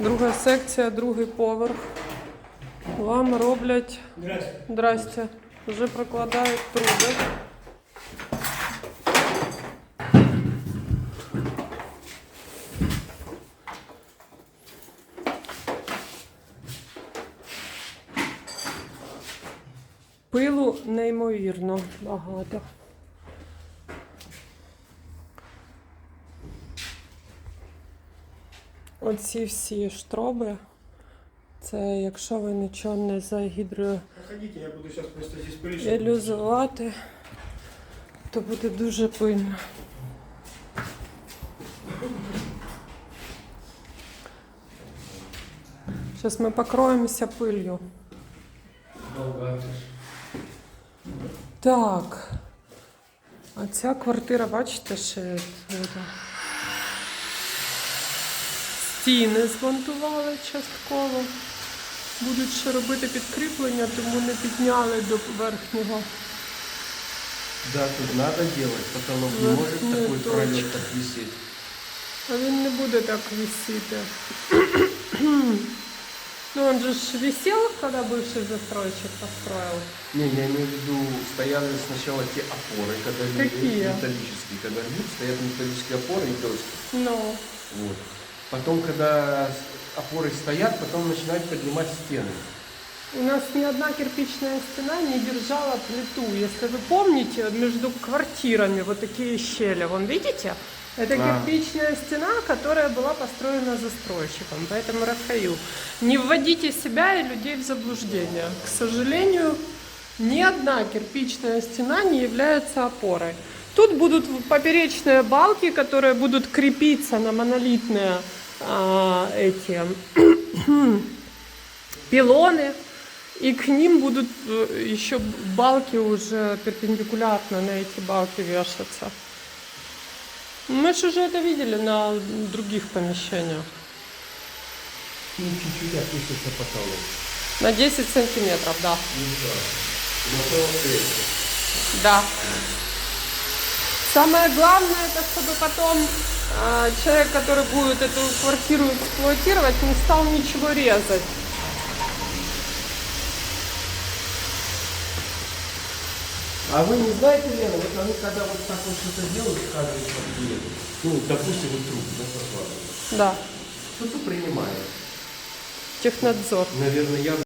Друга секція, другий поверх. Вам роблять. Здрасте. Здрасте. Вже прокладають труби. Пилу неймовірно багато. Оці всі штроби. Це якщо ви нічого не загідро Проходите, я буду сейчас просто здесь пылесос. ілюзувати, то буде дуже пильно. Зараз ми покроємося пилью. Так. А ця квартира, бачите, ще стіни змонтували частково. Будуть ще робити підкріплення, тому не підняли до верхнього. Да, тут надо делать, потолок не Вот может не такой точно. пролет так висеть. А він не буде так висіти. Ну, он же ж висел, когда бывший застройщик построил. Не, я имею в виду, стояли сначала те опоры, когда лили, Какие? металлические, когда льют, стоят металлические опоры и доски. Ну, Вот. Потом, когда опоры стоят, потом начинают поднимать стены. у нас ни одна кирпичная стена не держала плиту. Если вы помните, между квартирами вот такие щели, вон видите? Это А. кирпичная стена, которая была построена застройщиком. Поэтому Рафаил, не вводите себя и людей в заблуждение. К сожалению, ни одна кирпичная стена не является опорой. Тут будут поперечные балки, которые будут крепиться на монолитные а, эти пилоны, и к ним будут э, еще балки уже перпендикулярно на эти балки вешаться. Мы же уже это видели на других помещениях. Ну, чуть-чуть опустится потолок. На 10 сантиметров, да. Ну да. Но то это. Да. Самое главное, это чтобы потом а, человек, который будет эту квартиру эксплуатировать, не стал ничего резать. А вы не знаете, Лена, вот они когда вот так вот что-то делают каждой квартире, ну, допустим, вот трубы, да, прокладывают, Да. кто-то принимает. Технадзор. Наверное, я